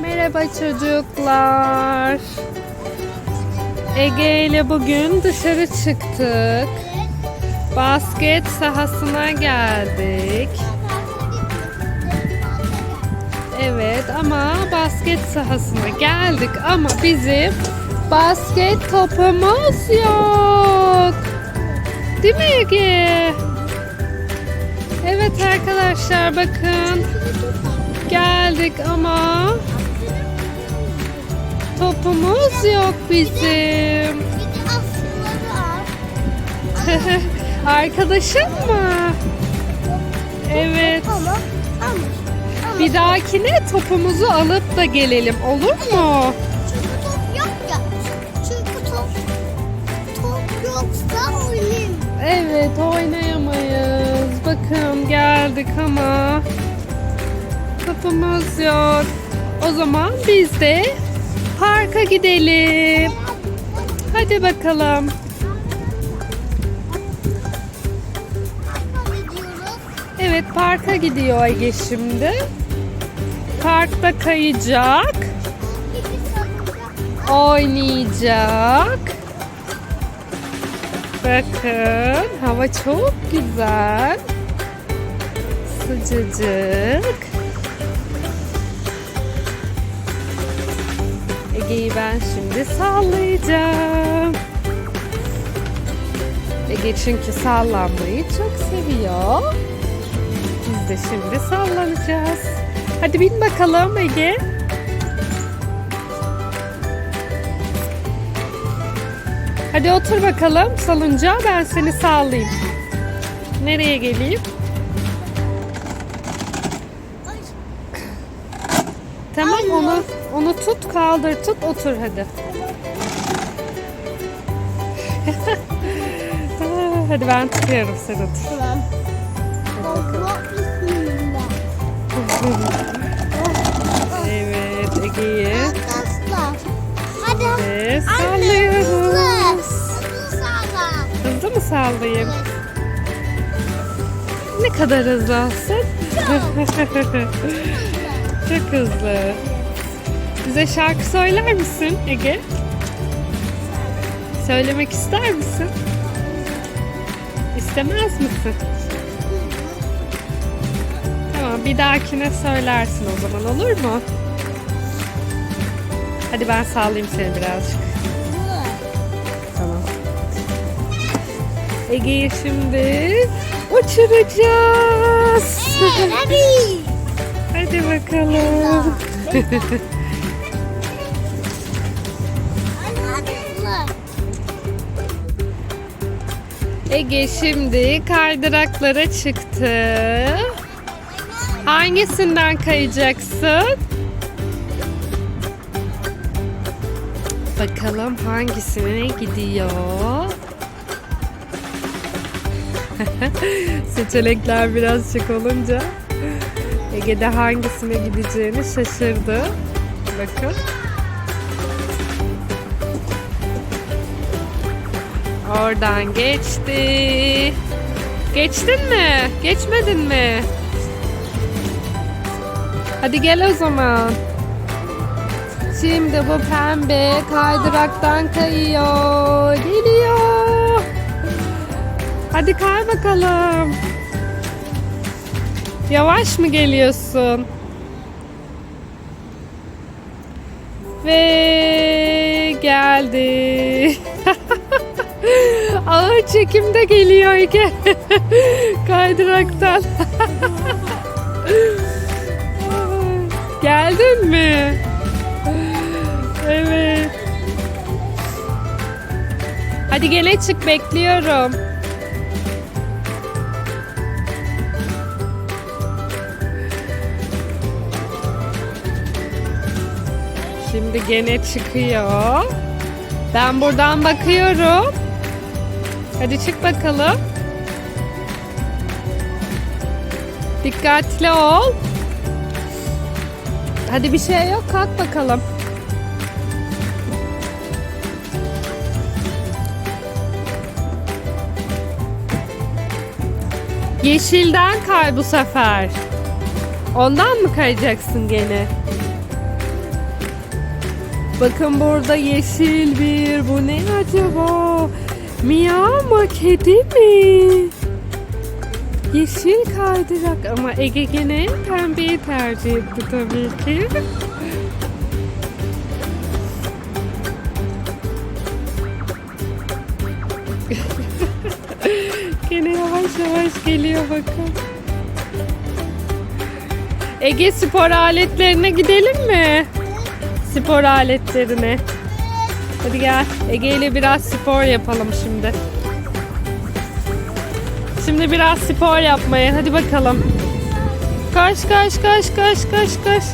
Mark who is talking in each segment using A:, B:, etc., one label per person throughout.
A: Merhaba çocuklar. Ege ile bugün dışarı çıktık. Basket sahasına geldik. Evet ama basket sahasına geldik ama bizim basket topumuz yok. Değil mi Ege? Evet arkadaşlar bakın geldik ama topumuz yok bizim. Arkadaşın mı? Evet. Bir dahakine topumuzu alıp da gelelim olur mu?
B: çünkü top yok ya. Çünkü top top yoksa oynayayım.
A: Evet oynayamayız. Bakın geldik ama topumuz yok. O zaman biz de parka gidelim. Hadi bakalım. Evet parka gidiyor Ege şimdi. Parkta kayacak, oynayacak. Bakın hava çok güzel. Sıcacık. Ege'yi ben şimdi sallayacağım. Ege çünkü sallanmayı çok seviyor. Biz de şimdi sallanacağız. Hadi bin bakalım Ege. Hadi otur bakalım salınca ben seni sallayayım. Nereye geleyim? Tamam onu onu tut kaldır tut otur hadi. Hadi ben tutuyorum seni otur.
B: Tamam.
A: Evet Ege'yi ve
B: Anne
A: sallıyoruz.
B: Hızlı
A: mı sallayayım? Ne kadar hızlı olsun? Çok hızlı. Bize şarkı söyler misin Ege? Söylemek ister misin? İstemez misin? Tamam bir dahakine söylersin o zaman olur mu? Hadi ben sallayayım seni birazcık. Tamam. Ege'yi şimdi uçuracağız.
B: Hadi.
A: Hadi bakalım. Ege şimdi kaydıraklara çıktı. Hangisinden kayacaksın? Bakalım hangisine gidiyor? Seçenekler birazcık olunca Ege de hangisine gideceğini şaşırdı. Bakın. Oradan geçti. Geçtin mi? Geçmedin mi? Hadi gel o zaman. Şimdi bu pembe kaydıraktan kayıyor. Geliyor. Hadi kay bakalım. Yavaş mı geliyorsun? Ve geldi. Ağır çekimde geliyor Ege. Kaydıraktan. Geldin mi? Evet. Hadi gene çık bekliyorum. Şimdi gene çıkıyor. Ben buradan bakıyorum. Hadi çık bakalım. Dikkatli ol. Hadi bir şey yok kalk bakalım. Yeşilden kay bu sefer. Ondan mı kayacaksın gene? Bakın burada yeşil bir. Bu ne acaba? Miyav mı? Kedi mi? Yeşil kaydırak ama Ege gene pembeyi tercih etti tabii ki. Gene yavaş yavaş geliyor bakın. Ege spor aletlerine gidelim mi? Spor aletlerine. Hadi gel. Ege ile biraz spor yapalım şimdi. Şimdi biraz spor yapmaya. Hadi bakalım. Koş koş koş koş koş koş.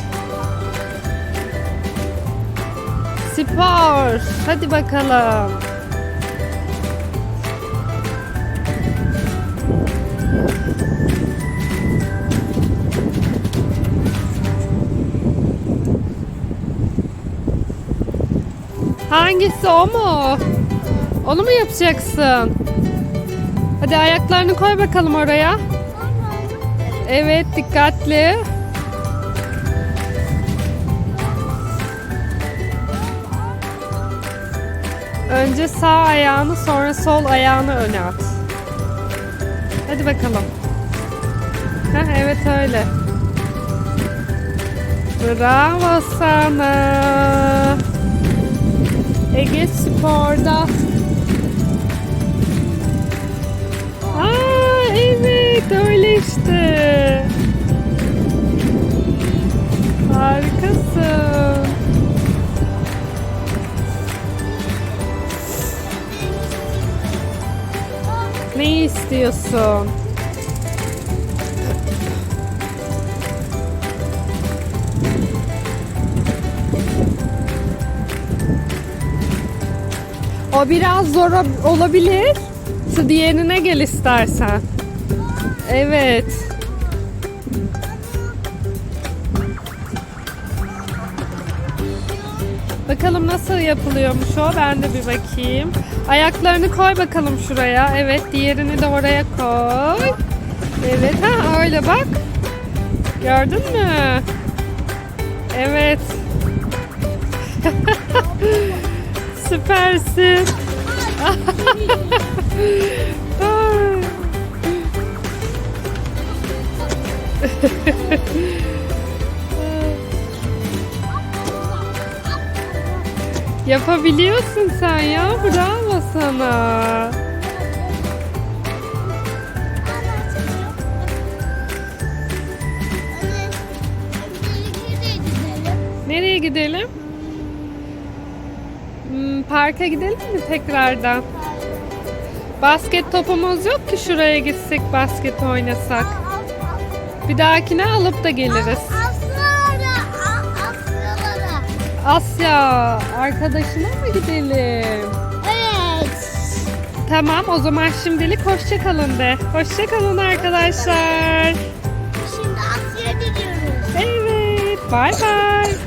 A: Spor. Hadi bakalım. Hangisi o mu? Onu mu yapacaksın? Hadi ayaklarını koy bakalım oraya. Evet dikkatli. Önce sağ ayağını sonra sol ayağını öne at. Hadi bakalım. Heh, evet öyle. Bravo sana. Ege Spor'da. Aa evet öyle işte. Harikasın. Ne istiyorsun? O biraz zor ol- olabilir. Şu diğerine gel istersen. Evet. Bakalım nasıl yapılıyormuş o. Ben de bir bakayım. Ayaklarını koy bakalım şuraya. Evet, diğerini de oraya koy. Evet, ha öyle bak. Gördün mü? Evet. Süpersin. Yapabiliyorsun sen ya. Bravo sana. Nereye gidelim? Hmm, parka gidelim mi tekrardan? Basket topumuz yok ki şuraya gitsek basket oynasak. Bir dahakine alıp da geliriz. Asya arkadaşına mı gidelim?
B: Evet.
A: Tamam o zaman şimdilik hoşça kalın de. Hoşça kalın arkadaşlar.
B: Şimdi Asya'ya gidiyoruz.
A: Evet. Bay bay.